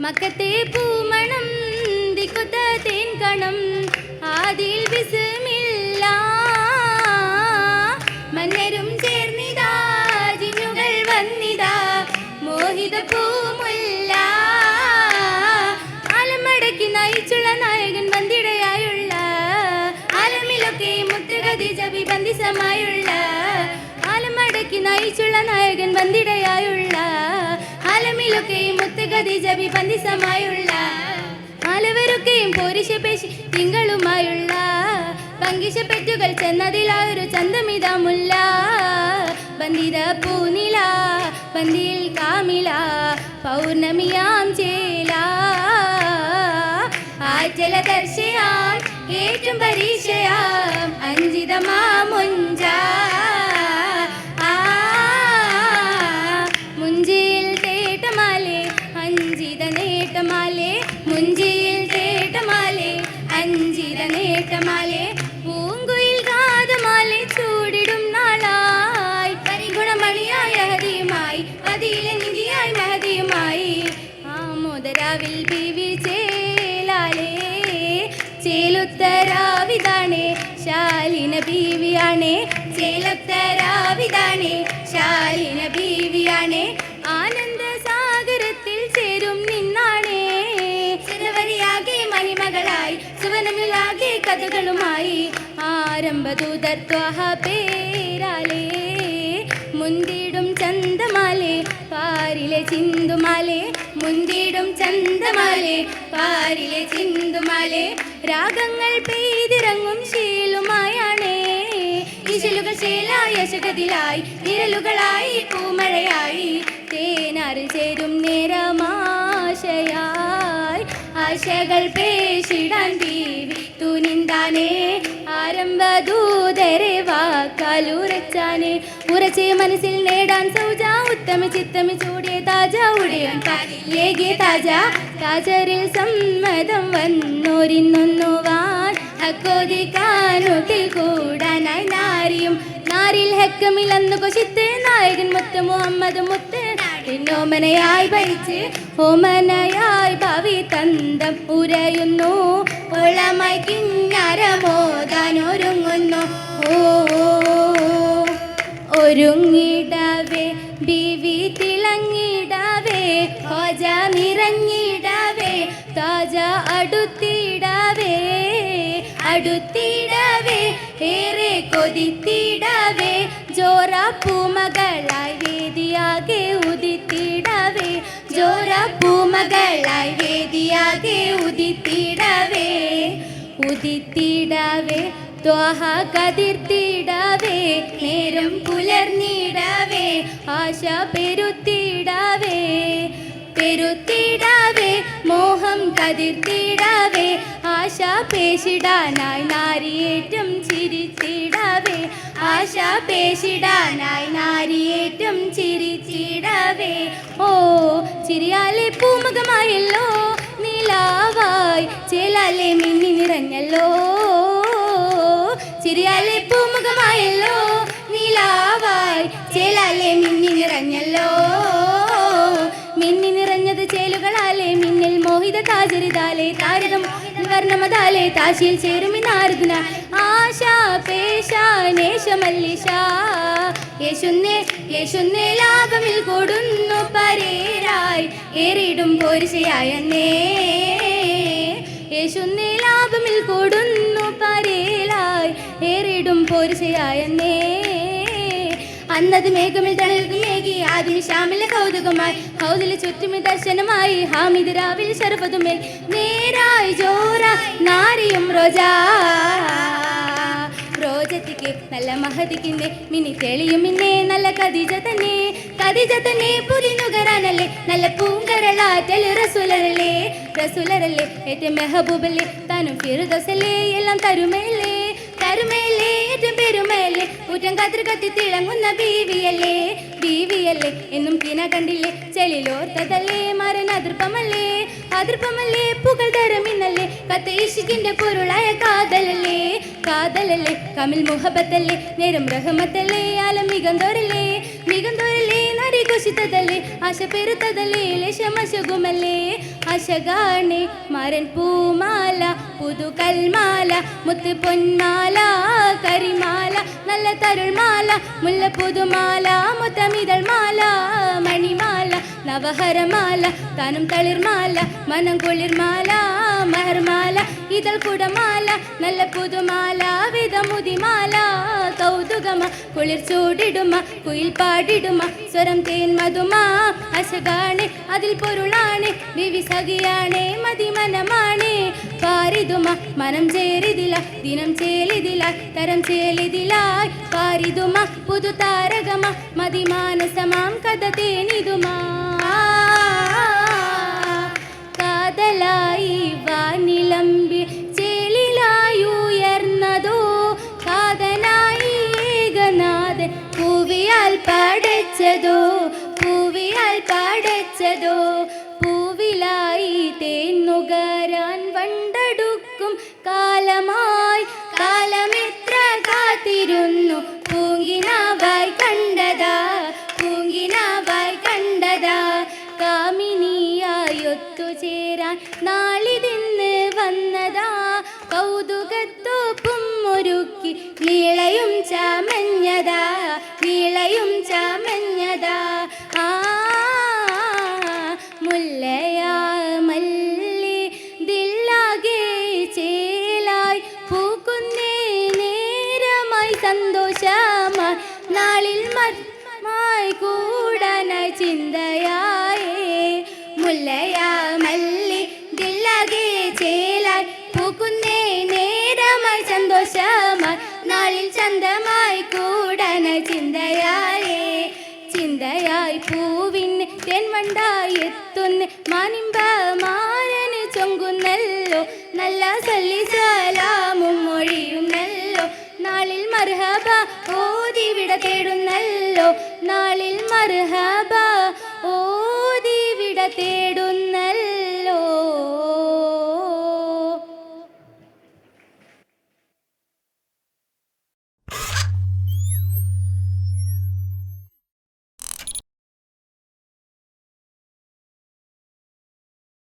മക്കത്തെ പൂമണം ദിക്കുത്ത തേൻ കണം. ആദിൽ വിസമില്ല. മന്നരും ചേർന്നിതാ ജിന്നുകൾ വന്നിതാ. മോഹിത പൂമുല്ല. ആലമടക്കി നയിച്ചുള്ള നായകൻ വന്തിടയായുള്ള. ആലമിലൊക്കെ മുത്തുകതിജ വിബന്ധിസമായുള്ള ആലമടക്കി നയിച്ചുള്ള നായകൻ വന്തിടയായുള്ള. ആലമിലൊക്കെയും ജപി പന്തിസമായുള്ള. ആലവരൊക്കെയും പോരിശപേശി തിങ്കളുമായുള്ള. പങ്കിശപ്പെറ്റുകൾ ചെന്നതിലാ ഒരു ചന്തമിതമുല്ല. ബന്ധിത പൂനില ബന്ധിയിൽ കാമില പൗർണമിയാം ചേല. ആചല ദർശയാം ഏറ്റവും പരീക്ഷയാം അഞ്ചിതമാ മുഞ്ച ശാലിന ബീവിയാണേ ചേലത്തരാവിതാണേ. ശാലിന ബീവിയാണേ ആനന്ദ സാഗരത്തിൽ ചേരും നിന്നാണേ. ചിരവരിയാകെ മണിമകളായി സുവനമിലാകെ കഥകളുമായി. ആരംഭദൂതർത്വഹ പേരാലേ മുന്തിടും ചന്തമാലെ പാരിലെ ചിന്തുമാലെ മുന്തിടും ചന്തമാലെ പാരിലെ ചിന്തുമാലെ. രാഗങ്ങൾ പെയ്തിറങ്ങും ഇശലുകൾ ശേലായ നിരലുകളായി പൂമഴയായി തേനാറിൽ ചേരും നേരമാശയായി ആശകൾ പേശിടാൻ ദേവി തുനിന്താനേ ആരംഭദൂതരെ വാക്കാലുറച്ചാനെ ഉറച്ചേ മനസ്സിൽ നേടാൻ സൗജാ ഉത്തമ ചിത്തമ ചൂടിയ താജ ഉടയൻ ലേകെ താജ. താജറിൽ സമ്മതം വന്നോരിന്നൊന്നുവാൻ അക്കോദിക്കാനുട്ടിൽ കൂടാനായി നാരിയും നാരിൽ ഹെക്കമിലന്നു കൊശിത്ത് നായകൻ മുത്ത് മുഹമ്മദ് മുത്ത് ഓമനയായി ഭരിച്ച് ഓമനയായി ഭാവി തന്തം ഉരയുന്നു. ഒളമായി കിഞ്ഞരമോദാൻ ഒരുങ്ങുന്നു ഓ ഒരുങ്ങിടവേ ബിവി തിളങ്ങിടവേ ഹോജ നിറഞ്ഞിടവേ താജ അടുത്തിടവേ അടുത്തിടവേ ഏറെ കൊതിത്തിടവേ ജോറ പൂമകളായി വേദിയാകെ ഉദിത്തിടവേ ജോറ പൂമകളായി വേദിയാകെ ഉദിത്തിടവേ. ഉദിത്തിടവേ ത്വഹ കതിർത്തിടവേ നേരം പുലർന്നിടവേ ആശ പെരുത്തിടവേ. പെരുത്തിടവേ മോഹം കതിർത്തിടവേ ആശ പേശിടാനായി നാരിയേറ്റം ചിരിച്ചിടവേ. ആശ പേശിടാനായി നാരിയേറ്റം ചിരിച്ചിടവേ. ഓ ചിരിയാലെ പൂമുഖമായല്ലോ നിലാവായി ചേലാലെ മിന്നി നിറഞ്ഞല്ലോ. ചിരിയാലെ പൂമുഖമായല്ലോ നിലാവായി ചേലാലെ മിന്നി നിറഞ്ഞല്ലോ. വർണമതാലെ താശിയിൽ ചേരുമിനാരദിന ആശ പേശ നേശമല്ലിഷ യേശുന്നേ യേശുന്നേ ലാഭമിൽ കൊടുന്നു പരേരായി. ഏറിടും പോരിശയായെന്നേ യേശുന്നേ ലാഭമിൽ കൊടുന്നു പരേലായി ഏറിടും പോരിശയായെന്നേ അന്നത് മേഘമിൽ തണലും മേഘി ആദ്യം ശ്യാമിലെ കൗതുകമായി. കൗതിലെ ചുറ്റുമി ദർശനമായി. ഹാമിദ് രാവിൽ ശരപതുമേ നേരായി ജോറ നാരിയും റോജാ. റോജത്തിക്ക് നല്ല മഹതിക്കിന്നെ മിനി തെളിയും മിന്നെ നല്ല കതിജ തന്നെ. കതിജ തന്നെ പുലിനുകരാനല്ലേ. നല്ല പൂങ്കരളാറ്റൽ റസുലരല്ലേ. റസുലരല്ലേ ഏറ്റവും മെഹബൂബല്ലേ. താനും ഫിറുദസല്ലേ എല്ലാം തരുമേലേ. തരുമേലേ. പെരുമേലേ ഊറ്റം കതിർ കത്തി തിളങ്ങുന്ന ബീവിയല്ലേ? ബീവിയല്ലേ എന്നും തിന കണ്ടില്ലേ? ചെളിലോർത്തതല്ലേ മരൻ അതിർപ്പമല്ലേ? അതിർപ്പമല്ലേ പുകൾ തരമിന്നല്ലേ? കത്ത് ഇഷിക്കിന്റെ പൊരുളായ കാതലല്ലേ? കാതലല്ലേ കമിൽ മുഹബത്തല്ലേ? നേരം റഹമത്തല്ലേ ആലം മികന്തോരല്ലേ? മികന്തോരല്ലേ നരി കുശിത്തതല്ലേ ആശ പെരുത്തതല്ലേ ലേശമശകുമല്ലേ അശകാണെ മരൻ പൂമാല പുതുകൽമാല മുത്ത് പൊന്മാല കരിമാല നല്ല തരുൾമാല മുല്ല പുതുമാല മുത്തമിതൾ മാല മണിമാല. നവഹരമാല തനം തളിർമാല മനം കുളിർമാല മഹർമാല ഇതൾ കുടമാല നല്ല പുതുമാല വിധമുതിമാല കൗതുകമ കുളിർ ചൂടിടുമ കുയിൽ പാടിടുമ സ്വരം തേൻ മധുമാ അശകാണി അതിൽ പൊരുളാണ് വിവി സഖിയാണേ മതിമനമാണേ പാരിതുമ മനം ചേരിതില ദിനം ചേലിതില തരം ചേലിതിലായി പാരിതുമ പുതു താരകമ മതിമാനസമാം കഥ തേനിതുമാ. കാതലായി വാനിലമ്പി ചേലിലായുയർന്നതോ കാതനായി ഏകനാഥൻ പൂവിയാൽ പടച്ചതോ പൂവിയാൽ പടച്ചതോ കൗതുകത്തോപ്പും ഒരുക്കി നീളയും ചാമഞ്ഞതാ നീളയും ചാമഞ്ഞതാ. ആ മുല്ലയാ മല്ലി ദില്ലാകെ ചേലായി പൂക്കുന്നേ നേരമായി സന്തോഷമായി നാളിൽ മായി കൂടാനായി ചിന്തയായേ സന്തോഷമായി നാളിൽ ചന്തമായി കൂടന ചിന്തയായേ ചിന്തയായി പൂവിൻ തെൻവണ്ടായി എത്തുന്ന മാനിമ്പ മാരന് ചൊങ്കുന്നല്ലോ. നല്ല സല്ലി സലാമും മൊഴിയുന്നല്ലോ നാളിൽ മർഹബ ഓതി വിട തേടുന്നല്ലോ. നാളിൽ മർഹബ ഓതി വിട തേടുന്നല്ലോ